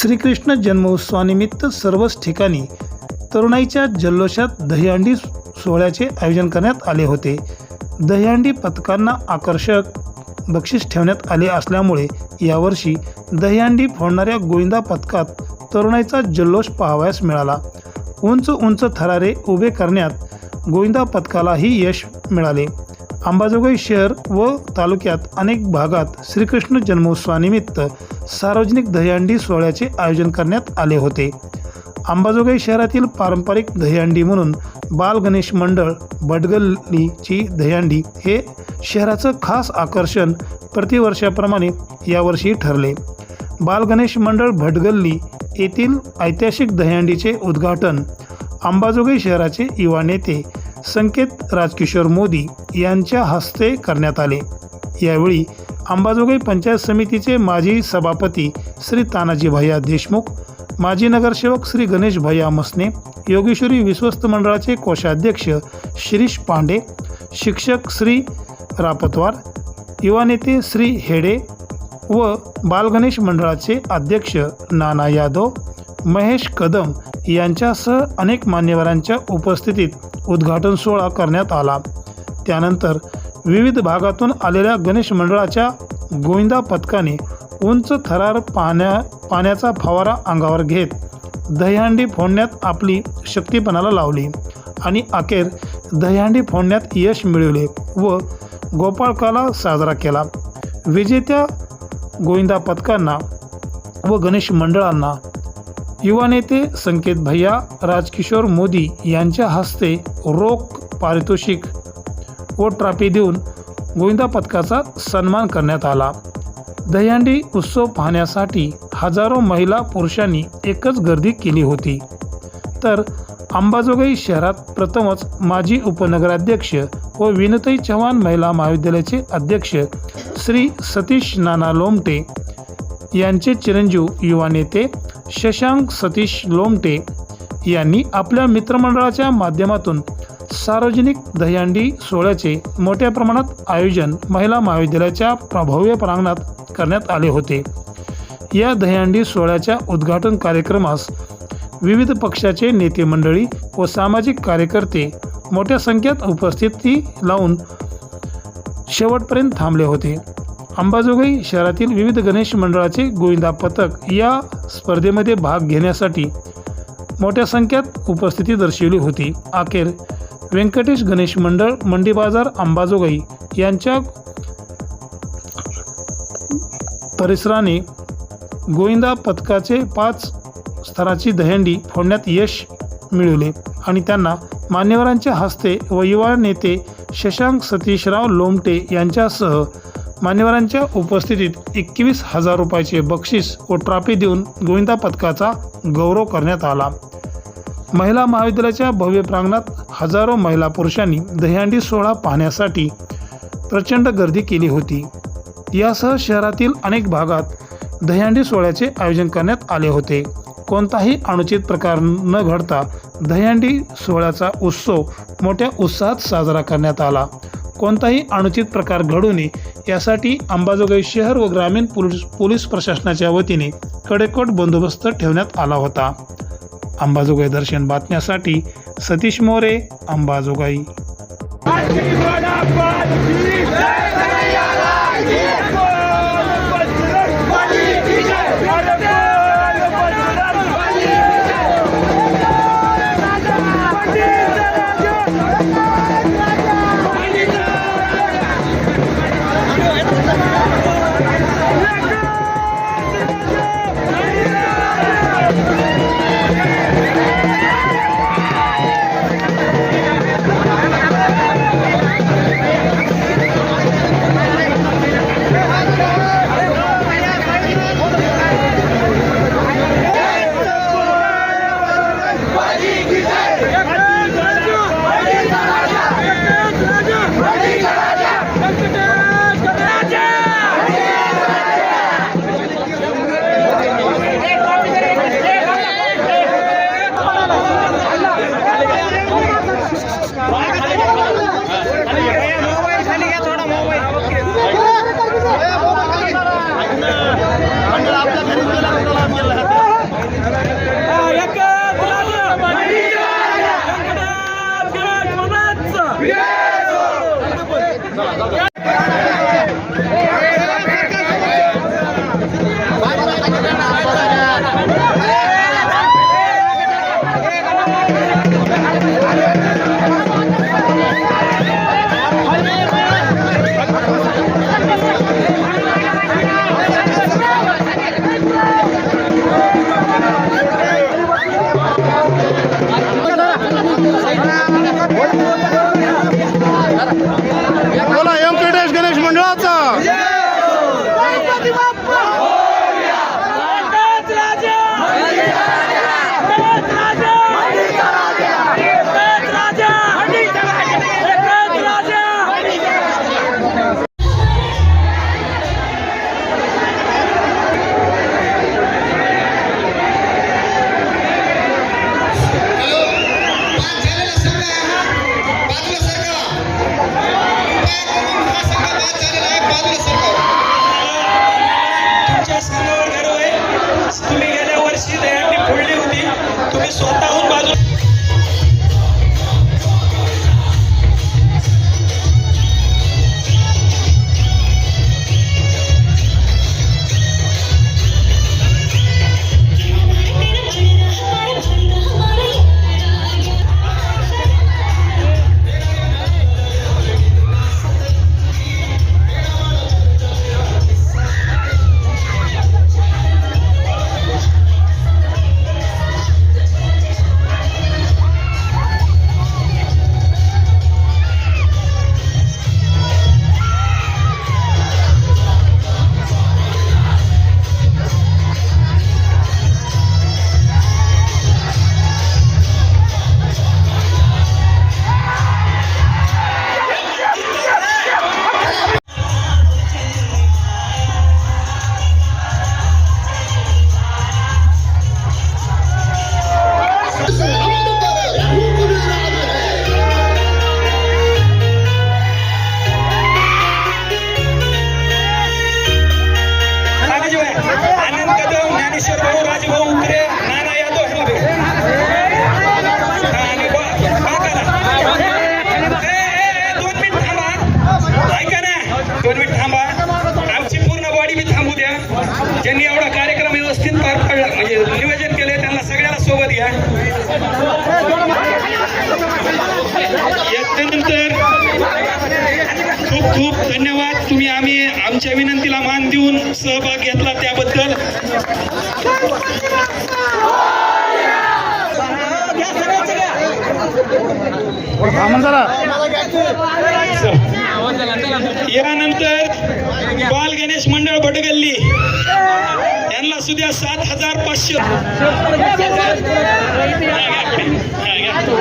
श्रीकृष्ण जन्मोत्सवानिमित्त सर्वच ठिकाणी तरुणाईच्या जल्लोषात दहीहंडी सोहळ्याचे आयोजन करण्यात आले होते. दहीहंडी पथकांना आकर्षक बक्षीस ठेवण्यात आले असल्यामुळे यावर्षी दहीहंडी फोडणाऱ्या गोविंदा पथकात तरुणाईचा जल्लोष पाहावयास मिळाला. उंच उंच थरारे उभे करण्यात गोविंदा पथकालाही यश मिळाले. अंबाजोगाई शहर व तालुक्यात अनेक भागात श्रीकृष्ण जन्मोत्सवानिमित्त सार्वजनिक दहीहंडी सोहळ्याचे आयोजन करण्यात आले होते. अंबाजोगाई शहरातील पारंपरिक दहीहंडी म्हणून बाल गणेश मंडळ भटगल्लीची दहीहंडी हे शहराचं खास आकर्षण प्रतिवर्षाप्रमाणे यावर्षी ठरले. बाल गणेश मंडळ भटगल्ली येथील ऐतिहासिक दहीहंडीचे उद्घाटन अंबाजोगाई शहराचे युवा नेते संकेत राजकिशोर मोदी यांच्या हस्ते करण्यात आले. यावेळी अंबाजोगाई पंचायत समितीचे माजी सभापती श्री तानाजी भैया देशमुख माजी नगरसेवक श्री गणेश भैया मसने योगेश्वरी विश्वस्त मंडळाचे कोषाध्यक्ष शिरीष पांडे शिक्षक श्री रापतवार युवा नेते श्री हेडे व बालगणेश मंडळाचे अध्यक्ष नाना यादव महेश कदम यांच्यासह अनेक मान्यवरांच्या उपस्थितीत उद्घाटन सोहळा करण्यात आला. त्यानंतर विविध भागातून आलेल्या गणेश मंडळाच्या गोविंदा पथकाने उंच थरार पाण्या पाण्याचा फवारा अंगावर घेत दहीहंडी फोडण्यात आपली शक्तीपणाला लावली आणि अखेर दहीहंडी फोडण्यात यश मिळवले व गोपाळकाला साजरा केला. विजेत्या गोविंदा पथकांना व गणेश मंडळांना युवा नेते संकेत भैया राजकिशोर मोदी यांच्या हस्ते रोख पारितोषिक व ट्रॉफी देऊन गोविंदा पथकाचा सन्मान करण्यात आला. दहीहंडी उत्सव पाहण्यासाठी हजारो महिला पुरुषांनी एकच गर्दी केली होती. तर अंबाजोगाई शहरात प्रथमच माजी उपनगराध्यक्ष व विनताई चव्हाण महिला महाविद्यालयाचे अध्यक्ष श्री सतीश नाना लोमटे यांचे चिरंजीव युवा नेते शशांक सतीश लोमटे यांनी आपल्या मित्रमंडळाच्या माध्यमातून सार्वजनिक दहीहंडी सोहळ्याचे मोठ्या प्रमाणात आयोजन महिला महाविद्यालयाच्या प्रभाव्य प्रांगणात करण्यात आले होते. या दहीहंडी सोहळ्याच्या उद्घाटन कार्यक्रमास विविध पक्षाचे नेते मंडळी व सामाजिक कार्यकर्ते मोठ्या संख्येत उपस्थिती लावून शेवटपर्यंत थांबले होते. अंबाजोगाई शहरातील विविध गणेश मंडळाचे गोविंदा पथक या स्पर्धेमध्ये भाग घेण्यासाठी मोठ्या संख्येत उपस्थिती दर्शवली होती. अखेर व्यंकटेश गणेश मंडळ मंडी बाजार अंबाजोगाई यांच्या परिसराने गोविंदा पथकाचे पाच स्तराची दहंडी फोडण्यात यश मिळवले आणि त्यांना मान्यवरांच्या हस्ते व युवा नेते शशांक सतीशराव लोमटे यांच्यासह मान्यवरांच्या उपस्थितीत एकवीस हजार रुपयाचे बक्षीस व ट्रॉफी देऊन गोविंदा पथकाचा गौरव करण्यात आला. महिला महाविद्यालयाच्या भव्य प्रांगणात हजारो महिला पुरुषांनी दहीहंडी सोहळा पाहण्यासाठी प्रचंड गर्दी केली होती. यासह शहरातील अनेक भागात दहीहंडी सोहळ्याचे आयोजन करण्यात आले होते. कोणताही अनुचित प्रकार न घडता दहीहंडी सोहळ्याचा उत्सव मोठ्या उत्साहात साजरा करण्यात आला. कोणताही अनुचित प्रकार घडू नये यासाठी अंबाजोगाई शहर व ग्रामीण पोलीस पोलीस प्रशासनाच्या वतीने कडेकोट बंदोबस्त ठेवण्यात आला होता. अंबाजोगाई दर्शन बातम्यासाठी सतीश मोरे अंबाजोगाई. खूप धन्यवाद. तुम्ही आम्ही आमच्या विनंतीला मान देऊन सहभाग घेतला त्याबद्दल. यानंतर बाल गणेश मंडळ भटगल्ली यांना सुद्धा सात हजार पाचशे.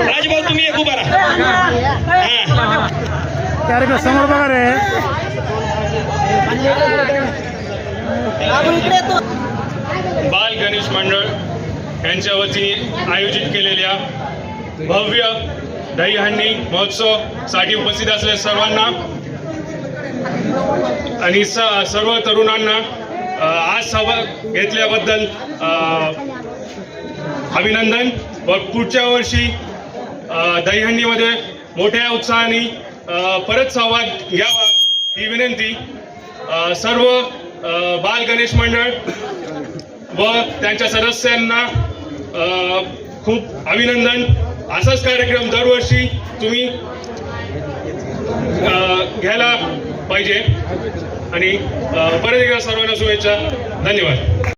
राजभाऊ तुम्ही एक उभा राहा. हा. कार्यक्रम समोर बघा रे. बाल गणेश मंडळ यांच्या वतीने आयोजित केलेल्या भव्य दहीहंडी महोत्सवसाठी उपस्थित असलेल्या सर्वांना आणि स सर्व तरुणांना आज सहभाग घेतल्याबद्दल अभिनंदन. व पुढच्या वर्षी दहीहंडीमध्ये मोठ्या उत्साहाने परत सहभाग घ्यावा ही विनंती. सर्व बाल गणेश मंडळ व त्यांच्या सदस्यांना खूप अभिनंदन. असाच कार्यक्रम दरवर्षी तुम्ही घ्यायला पाहिजे. आणि परत एकदा सर्वांना शुभेच्छा. धन्यवाद.